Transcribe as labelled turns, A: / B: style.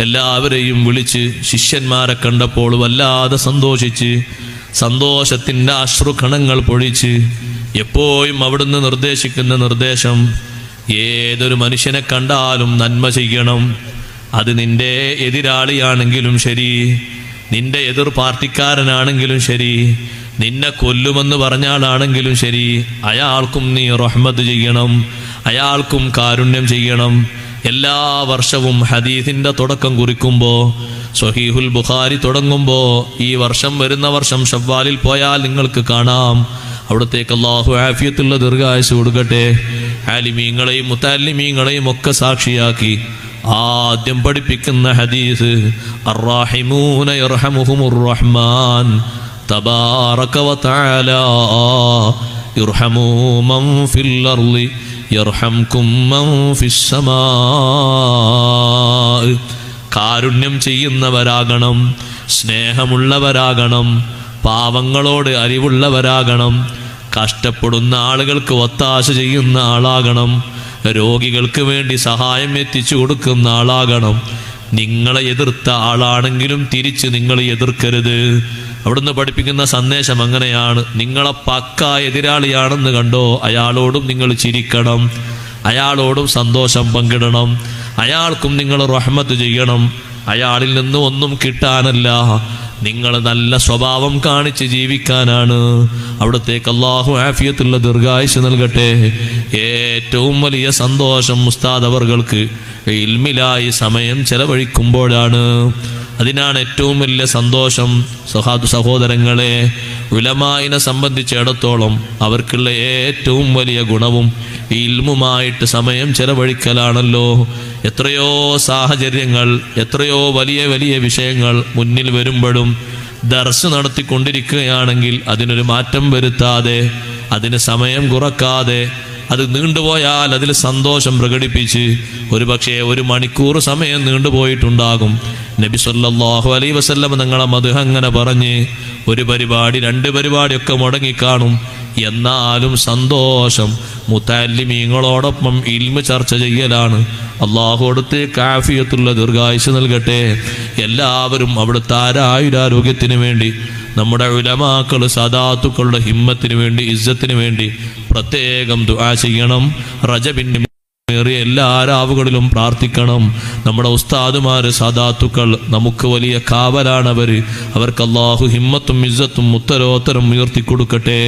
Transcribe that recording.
A: എല്ലാവരെയും വിളിച്ച് ശിഷ്യന്മാരെ കണ്ടപ്പോൾ വല്ലാതെ സന്തോഷിച്ച് സന്തോഷത്തിന്റെ അശ്രുകണങ്ങൾ പൊഴിച്ച് എപ്പോഴും അവിടുന്ന് നിർദ്ദേശിക്കുന്ന നിർദ്ദേശം ഏതൊരു മനുഷ്യനെ കണ്ടാലും നന്മ ചെയ്യണം. അത് നിന്റെ എതിരാളിയാണെങ്കിലും ശരി നിന്റെ എതിർ പാർട്ടിക്കാരനാണെങ്കിലും ശരി നിന്നെ കൊല്ലുമെന്ന് പറഞ്ഞാലാണെങ്കിലും ശരി. അയാൾക്കും നീ റഹ്മത്ത് ചെയ്യണം അയാൾക്കും കാരുണ്യം ചെയ്യണം. എല്ലാ വർഷവും ഹദീസിന്റെ തുടക്കം കുറിക്കുമ്പോൾ സൊഹീഹുൽ ബുഖാരി തുടങ്ങുമ്പോൾ ഈ വർഷം വരുന്ന വർഷം ഷവ്വാലിൽ പോയാൽ നിങ്ങൾക്ക് കാണാം. അവിടത്തേക്ക് അള്ളാഹു ആഫിയത്തുള്ള ദീർഘായുസ് കൊടുക്കട്ടെ. ആലിമീങ്ങളെയും മുത്താലിമീങ്ങളെയും ഒക്കെ സാക്ഷിയാക്കി. ആദ്യം പഠിപ്പിക്കുന്ന ഹദീസ് അർറാഹിമൂന യർഹമുഹുമുർ റഹ്മാൻ തബാറക വതആല ഇർഹമൂ من في الأرض യർഹംകും കാരുണ്യം ചെയ്യുന്നവരാകണം സ്നേഹമുള്ളവരാകണം പാവങ്ങളോട് അറിവുള്ളവരാകണം കഷ്ടപ്പെടുന്ന ആളുകൾക്ക് ഒത്താശ ചെയ്യുന്ന ആളാകണം രോഗികൾക്ക് വേണ്ടി സഹായം എത്തിച്ചു കൊടുക്കുന്ന ആളാകണം നിങ്ങളെ എതിർത്ത ആളാണെങ്കിലും തിരിച്ച് നിങ്ങൾ എതിർക്കരുത്. അവിടുന്ന് പഠിപ്പിക്കുന്ന സന്ദേശം അങ്ങനെയാണ്. നിങ്ങളെ പക്ക എതിരാളിയാണെന്ന് കണ്ടോ? അയാളോടും നിങ്ങൾ ചിരിക്കണം. അയാളോടും സന്തോഷം പങ്കിടണം. അയാൾക്കും നിങ്ങൾ റഹ്മത്ത് ചെയ്യണം. അയാളിൽ നിന്ന് ഒന്നും കിട്ടാനല്ല. നിങ്ങൾ നല്ല സ്വഭാവം കാണിച്ച് ജീവിക്കാനാണ്. അവിടത്തേക്ക് അള്ളാഹു ആഫിയത്തുള്ള ദീർഘായുസ് നൽകട്ടെ. ഏറ്റവും വലിയ സന്തോഷം മുസ്താദ് അവർക്ക് ഇൽമിലായി സമയം ചെലവഴിക്കുമ്പോഴാണ്. അതിനാണ് ഏറ്റവും വലിയ സന്തോഷം സഹാദു സഹോദരങ്ങളെ ഉലമായിനെ സംബന്ധിച്ചിടത്തോളം അവർക്കുള്ള ഏറ്റവും വലിയ ഗുണവും ഈ ഇൽമുമായിട്ട് സമയം ചെലവഴിക്കലാണല്ലോ. എത്രയോ സാഹചര്യങ്ങൾ എത്രയോ വലിയ വലിയ വിഷയങ്ങൾ മുന്നിൽ വരുമ്പോഴും ദർസ് നടത്തിക്കൊണ്ടിരിക്കുകയാണെങ്കിൽ അതിനൊരു മാറ്റം വരുത്താതെ അതിന് സമയം കുറക്കാതെ അത് നീണ്ടുപോയാൽ അതിൽ സന്തോഷം പ്രകടിപ്പിച്ച് ഒരു പക്ഷേ ഒരു മണിക്കൂർ സമയം നീണ്ടുപോയിട്ടുണ്ടാകും. നബി സല്ലാഹു അലൈ വസല്ലം നിങ്ങളെ മധു അങ്ങനെ പറഞ്ഞ് ഒരു പരിപാടി രണ്ട് പരിപാടിയൊക്കെ മുടങ്ങിക്കാണും എന്നാലും സന്തോഷം. മുത്താലിമീങ്ങളോടൊപ്പം ഇൽമ ചർച്ച ചെയ്യലാണ്. അള്ളാഹു അടുത്ത് കാഫിയത്തുള്ള ദീർഘായുസ് നൽകട്ടെ. എല്ലാവരും അവിടുത്തെ ആരായുരാരോഗ്യത്തിന് വേണ്ടി നമ്മുടെ ഉലമാക്കൾ സദാത്തുക്കളുടെ ഹിമ്മത്തിന് വേണ്ടി ഇജ്ജത്തിന് വേണ്ടി പ്രത്യേകം ദുആ ചെയ്യണം. റജബിന്റെ ഏറിയ എല്ലാ ആരാവുകളിലും പ്രാർത്ഥിക്കണം. നമ്മുടെ ഉസ്താദുമാര് സാദാത്തുക്കൾ നമുക്ക് വലിയ കാവലാണവര്. അവർക്ക് അള്ളാഹു ഹിമ്മത്തും ഇജ്ജത്തും ഉത്തരോത്തരം ഉയർത്തി കൊടുക്കട്ടെ